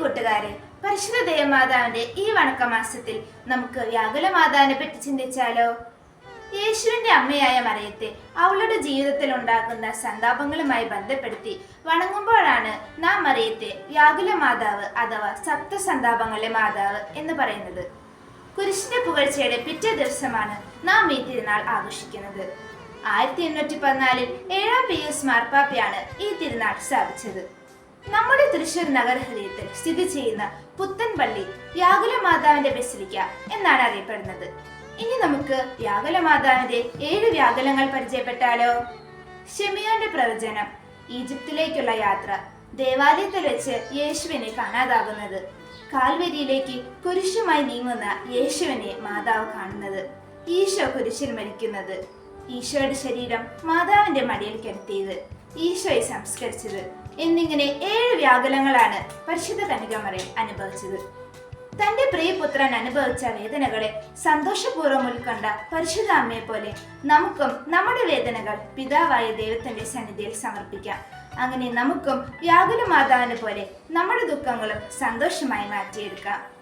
കൂട്ടുകാരെ പരിശുദ്ധ ദേവമാതാവിന്റെ ഈ വണക്കമാസത്തിൽ നമുക്ക് വ്യാകുല മാതാവിനെ പറ്റി ചിന്തിച്ചാലോ? യേശുവിന്റെ അമ്മയായ മറിയത്തെ അവളുടെ ജീവിതത്തിൽ ഉണ്ടാക്കുന്ന സന്താപങ്ങളുമായി ബന്ധപ്പെടുത്തി വണങ്ങുമ്പോഴാണ് നാം മറിയത്തെ വ്യാകുല മാതാവ് അഥവാ സപ്തസന്താപങ്ങളിലെ മാതാവ് എന്ന് പറയുന്നത്. കുരിശിന്റെ പുകഴ്ചയുടെ പിറ്റേ ദിവസമാണ് നാം ഈ തിരുനാൾ ആഘോഷിക്കുന്നത്. ആയിരത്തി എണ്ണൂറ്റി പതിനാലിൽ ഏഴാം പി എസ് മാർപ്പാപ്പയാണ് ഈ തിരുനാൾ സ്ഥാപിച്ചത്. നമ്മുടെ തൃശൂർ നഗരഹൃദയത്തിൽ സ്ഥിതി ചെയ്യുന്ന പുത്തൻപള്ളി വ്യാകുല മാതാവിന്റെ ബസിലിക്ക എന്നാണ് അറിയപ്പെടുന്നത്. ഇനി നമുക്ക് വ്യാകുല മാതാവിന്റെ ഏഴ് വ്യാകുലങ്ങൾ പരിചയപ്പെട്ടാലോ? ഷെമിയോന്റെ പ്രവചനം ഈജിപ്തിലേക്കുള്ള യാത്ര ദേവാലയത്തിൽ വെച്ച് യേശുവിനെ കാണാതാകുന്നത് കാൽവരിയിലേക്ക് കുരിശുമായി നീങ്ങുന്ന യേശുവിനെ മാതാവ് കാണുന്നത് ഈശോ കുരിശിൽ മരിക്കുന്നത്. ഈശോയുടെ ശരീരം മാതാവിന്റെ മടിയിൽ കിടത്തിയത്. ഈശോയെ സംസ്കരിച്ചത്. എന്നിങ്ങനെ ഏഴ് വ്യാകുലങ്ങളാണ് പരിശുദ്ധ കനികമറയിൽ അനുഭവിച്ചത്. തന്റെ പ്രിയപുത്രൻ അനുഭവിച്ച വേദനകളെ സന്തോഷപൂർവം ഉൾക്കൊണ്ട പരിശുദ്ധ അമ്മയെ പോലെ നമുക്കും നമ്മുടെ വേദനകൾ പിതാവായ ദൈവത്തിന്റെ സന്നിധിയിൽ സമർപ്പിക്കാം. അങ്ങനെ നമുക്കും വ്യാകുല മാതാവിനെ പോലെ നമ്മുടെ ദുഃഖങ്ങളും സന്തോഷമായി മാറ്റിയെടുക്കാം.